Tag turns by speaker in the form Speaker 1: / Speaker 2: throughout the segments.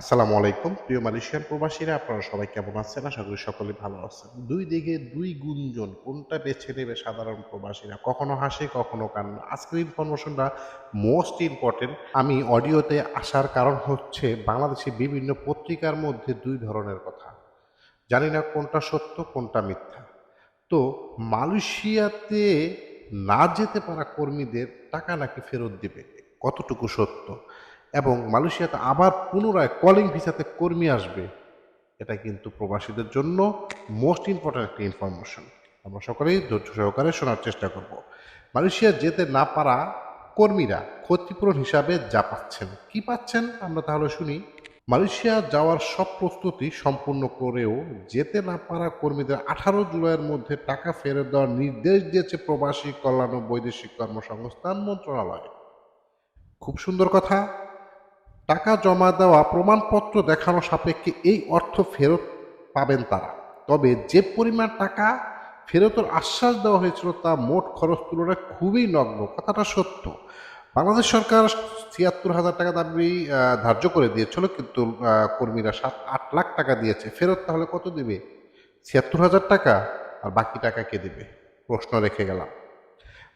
Speaker 1: আসসালামু আলাইকুম। প্রিয় মালয়েশিয়ান প্রবাসীরা, আপনারা সবাই কেমন আছেন? আশা করি সকলে ভালো আছেন। দুই দিকে দুই গুঞ্জন, কোনটা বেছে নেবে সাধারণ প্রবাসীরা? কখনো হাসে, কখনো কান্না। আজকের ইনফরমেশনটা মোস্ট ইম্পর্টেন্ট আমি অডিওতে আসার কারণ হচ্ছে বাংলাদেশে বিভিন্ন পত্রিকার মধ্যে দুই ধরনের কথা। জানি না কোনটা সত্য, কোনটা মিথ্যা। তো মালয়েশিয়াতে না যেতে পারা কর্মীদের টাকা নাকি ফেরত দেবে? কতটুকু সত্য? এবং মালয়েশিয়াতে আবার পুনরায় কলিং ভিসাতে কর্মী আসবে, এটা কিন্তু প্রবাসীদের জন্য মোস্ট ইম্পর্ট্যান্ট একটা ইনফরমেশন আমরা সকলেই ধৈর্য সহকারে শোনার চেষ্টা করব। মালয়েশিয়া যেতে না পারা কর্মীরা ক্ষতিপূরণ হিসাবে যা পাচ্ছেন, কি পাচ্ছেন আমরা তাহলে শুনি। মালয়েশিয়া যাওয়ার সব প্রস্তুতি সম্পূর্ণ করেও যেতে না পারা কর্মীদের আঠারো জুলাইয়ের মধ্যে টাকা ফেরত দেওয়ার নির্দেশ দিয়েছে প্রবাসী কল্যাণ ও বৈদেশিক কর্মসংস্থান মন্ত্রণালয়। খুব সুন্দর কথা টাকা জমা দেওয়া প্রমাণপত্র দেখানো সাপেক্ষে এই অর্থ ফেরত পাবেন তারা। তবে যে পরিমাণ টাকা ফেরতের আশ্বাস দেওয়া হয়েছিল তা মোট খরচ তুলনায় খুবই নগ্ন, কথাটা সত্য। বাংলাদেশ সরকার ছিয়াত্তর হাজার টাকা দাবি ধার্য করে দিয়েছিল, কিন্তু কর্মীরা সাত, আট লাখ টাকা দিয়েছে। ফেরত তাহলে কত দিবে? ছিয়াত্তর হাজার টাকা, আর বাকি টাকা কে দেবে? প্রশ্ন রেখে গেলাম।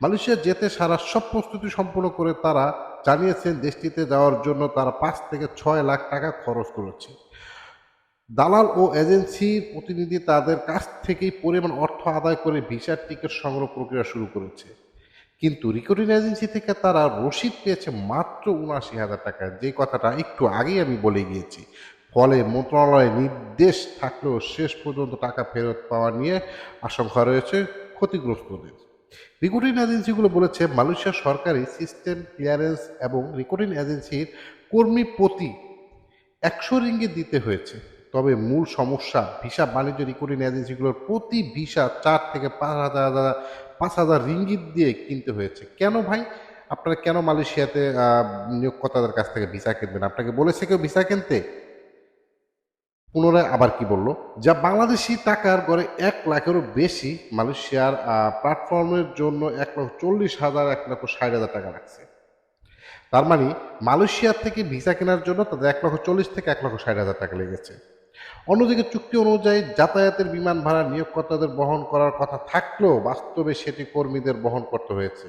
Speaker 1: মালয়েশিয়া যেতে সারা সব প্রস্তুতি সম্পূর্ণ করে তারা জানিয়েছেন দেশটিতে যাওয়ার জন্য তারা পাঁচ থেকে ছয় লাখ টাকা খরচ করেছে। দালাল ও এজেন্সির প্রতিনিধি তাদের কাছ থেকেই পরিমাণ অর্থ আদায় করে ভিসার টিকিট সংগ্রহ প্রক্রিয়া শুরু করেছে। কিন্তু রিক্রুটিং এজেন্সি থেকে তারা রসিদ পেয়েছে মাত্র উনআশি হাজার টাকা। যে কথাটা একটু আগেই আমি বলে গিয়েছি। ফলে মন্ত্রণালয়ের নির্দেশ থাকলেও শেষ পর্যন্ত টাকা ফেরত পাওয়া নিয়ে আশঙ্কা রয়েছে ক্ষতিগ্রস্তদের। রিক্রুটিং এজেন্সিগুলো বলেছে, মালয়েশিয়া সরকারি সিস্টেম ক্লিয়ারেন্স এবং রিক্রুটিং এজেন্সির কর্মী প্রতি একশো রিঙ্গিত দিতে হয়েছে। তবে মূল সমস্যা, ভিসা বাণিজ্য রিক্রুটিং এজেন্সিগুলোর প্রতি ভিসা চার থেকে পাঁচ হাজার পাঁচ হাজার রিঙ্গিত দিয়ে কিনতে হয়েছে। কেন ভাই? আপনারা কেন মালয়েশিয়াতে নিয়োগকর্তাদের কাছ থেকে ভিসা কিনবেন? আপনাকে বলেছে কেউ ভিসা কিনতে? পুনরায় আবার কি বলল? যা বাংলাদেশি টাকার গড়ে এক লাখেরও বেশি মালয়েশিয়ার প্ল্যাটফর্মের জন্য এক লক্ষ চল্লিশ হাজার, এক লক্ষ ষাট হাজার টাকা রাখছে। তার মানে মালয়েশিয়ার থেকে ভিসা কেনার জন্য তাদের এক লক্ষ চল্লিশ থেকে এক লক্ষ ষাট হাজার টাকা লেগেছে। অন্যদিকে চুক্তি অনুযায়ী যাতায়াতের বিমান ভাড়া নিয়োগকর্তাদের বহন করার কথা থাকলেও বাস্তবে সেটি কর্মীদের বহন করতে হয়েছে,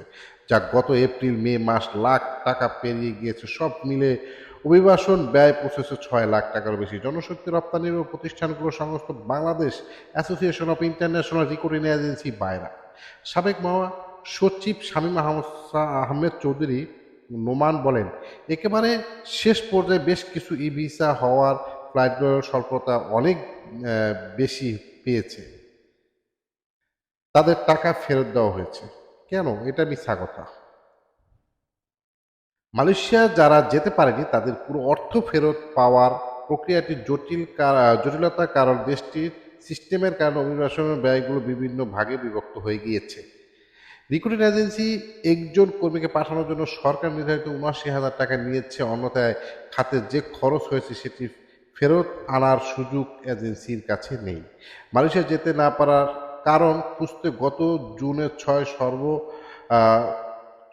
Speaker 1: যা গত এপ্রিল, মে মাস লাখ টাকা পেরিয়ে গিয়েছে। সব মিলে অভিবাসন ব্যয় পৌঁছেছে ছয় লাখ টাকার বেশি। জনশক্তি রপ্তানির প্রতিষ্ঠানগুলো সংস্থ Bangladesh association of international recruiting agency BAIRA সাবেক মহা সচিব শামীম আহমেদ চৌধুরী নোমান বলেন, একেবারে শেষ পর্যায়ে বেশ কিছু ই ভিসা হওয়ার ফ্লাইট স্বল্পতা অনেক বেশি পেয়েছে। তাদের টাকা ফেরত দেওয়া হয়েছে। কেন? এটা মিথ্যা কথা। মালয়েশিয়া যারা যেতে পারেনি, তাদের পুরো অর্থ ফেরত পাওয়ার প্রক্রিয়াটি জটিল জটিলতার কারণ দেশটির সিস্টেমের কারণে অভিবাসনের ব্যয়গুলো বিভিন্ন ভাগে বিভক্ত হয়ে গিয়েছে। রিক্রুটিং এজেন্সি একজন কর্মীকে পাঠানোর জন্য সরকার নির্ধারিত উনআশি হাজার টাকা নিয়েছে, অন্যথায় খাতে যে খরচ হয়েছে সেটি ফেরত আনার সুযোগ এজেন্সির কাছে নেই। মালয়েশিয়া যেতে না পারার কারণ খুঁজতে গত জুনের ছয় সর্ব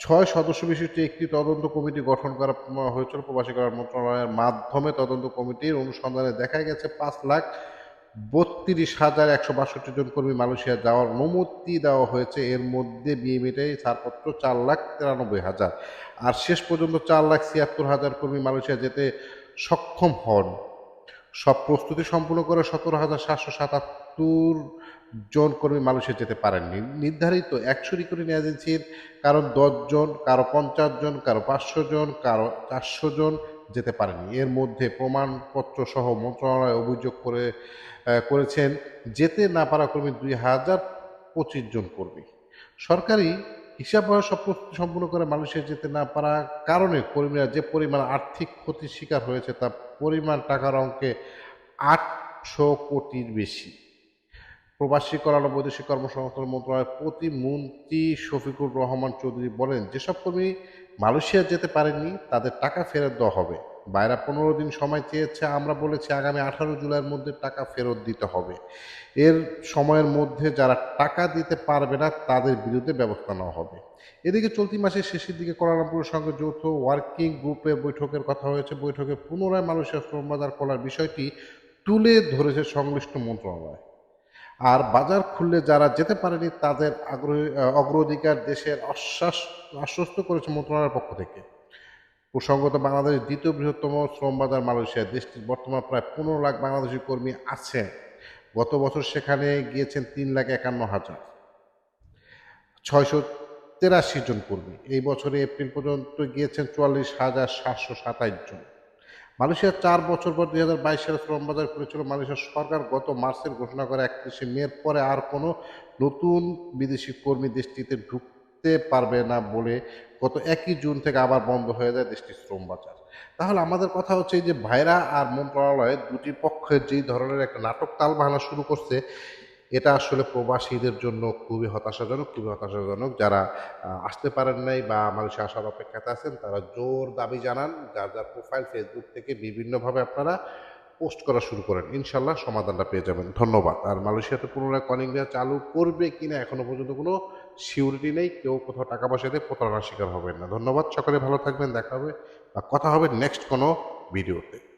Speaker 1: ছয় সদস্য বিশিষ্ট একটি তদন্ত কমিটি গঠন করা হয়েছিল প্রবাসী কল্যাণ মন্ত্রণালয়ের মাধ্যমে। তদন্ত কমিটির অনুসন্ধানে দেখা গেছে, পাঁচ লাখ বত্রিশ হাজার একশো বাষট্টি জন কর্মী মালয়েশিয়া যাওয়ার অনুমতি দেওয়া হয়েছে। এর মধ্যে বিএমএটাই ছাড়পত্র চার লাখ তিরানব্বই হাজার। আর শেষ পর্যন্ত চার লাখ ছিয়াত্তর হাজার কর্মী মালয়েশিয়া যেতে সক্ষম হন। সব প্রস্তুতি সম্পূর্ণ করে সতেরো হাজার সাতশো সাতাত্তর জন কর্মী মালয়েশিয়া যেতে পারেননি। নির্ধারিত একশো রিক্রুটিং এজেন্সির কারও জন, কারও পঞ্চাশ জন, কারও পাঁচশো জন, কারও চারশো জন যেতে পারেনি এর মধ্যে প্রমাণপত্র সহ মন্ত্রণালয় অভিযোগ করে করেছেন যেতে না পারা কর্মী দুই হাজার পঁচিশ জন কর্মী। সরকারি হিসাব সব প্রস্তুতি সম্পূর্ণ করে মালয়েশিয়া যেতে না পারার কারণে কর্মীরা যে পরিমাণ আর্থিক ক্ষতির শিকার হয়েছে তার পরিমাণ টাকার অঙ্কে আটশো কোটির বেশি। প্রবাসী কল্যাণ ও বৈদেশিক কর্মসংস্থান মন্ত্রণালয়ের প্রতিমন্ত্রী শফিকুর রহমান চৌধুরী বলেন, যেসব কর্মী মালয়েশিয়া যেতে পারেননি, তাদের টাকা ফেরত দেওয়া হবে। বাইরা পনেরো দিন সময় চেয়েছে, আমরা বলেছি আগামী আঠারো জুলাইয়ের মধ্যে টাকা ফেরত দিতে হবে। এর সময়ের মধ্যে যারা টাকা দিতে পারবে না, তাদের বিরুদ্ধে ব্যবস্থা নেওয়া হবে। এদিকে চলতি মাসের শেষের দিকে কোয়ালালামপুরের সঙ্গে যৌথ ওয়ার্কিং গ্রুপের বৈঠকের কথা হয়েছে। বৈঠকে পুনরায় মালয়েশিয়া শ্রম বাজার খোলার বিষয়টি তুলে ধরেছে সংশ্লিষ্ট মন্ত্রণালয়। আর বাজার খুললে যারা যেতে পারেনি, তাদের আগ্রহী অগ্রাধিকার দেশের আশ্বাস, আশ্বস্ত করেছে মন্ত্রণালয়ের পক্ষ থেকে। প্রসঙ্গত বাংলাদেশের দ্বিতীয় বৃহত্তম শ্রম বাজার মালয়েশিয়া। দেশটির বর্তমানে প্রায় পনেরো লাখ বাংলাদেশি কর্মী আছেন। গত বছর সেখানে গিয়েছেন তিন লাখ একান্ন হাজার ছয়শো তেরাশি জন কর্মী। এই বছরে এপ্রিল পর্যন্ত গিয়েছেন চুয়াল্লিশ হাজার সাতশো সাতাইশ জন। মালয়েশিয়া চার বছর পর দুই হাজার বাইশ সালে শ্রম বাজার খুলেছিল মালয়েশিয়ার সরকার। গত মার্চের ঘোষণা করে একত্রিশে মের পরে আর কোনো নতুন বিদেশি কর্মী দেশটিতে ঢুকতে পারবে না বলে গত একই জুন থেকে আবার বন্ধ হয়ে যায় দেশটির শ্রম বাজার তাহলে আমাদের কথা হচ্ছে যে ভাইরা আর মন্ত্রণালয় দুটি পক্ষের যেই ধরনের একটা নাটক তাল বাহানা শুরু করছে এটা আসলে প্রবাসীদের জন্য খুবই হতাশাজনক খুবই হতাশাজনক। যারা আসতে পারেন নাই বা মালয়েশিয়া আসার অপেক্ষাতে আছেন, তারা জোর দাবি জানান, যার যার প্রোফাইল ফেসবুক থেকে বিভিন্নভাবে আপনারা পোস্ট করা শুরু করেন। ইনশাল্লাহ সমাধানটা পেয়ে যাবেন। ধন্যবাদ। আর মালয়েশিয়াতে পুনরায় কলিং বিয়া চালু করবে কিনা এখনও পর্যন্ত কোনো সিউরিটি নেই। কেউ কোথাও টাকা পয়সা দিয়ে প্রতারণার শিকার হবেন না। ধন্যবাদ। সকলে ভালো থাকবেন, দেখা হবে বা কথা হবে নেক্সট কোনো ভিডিওতে।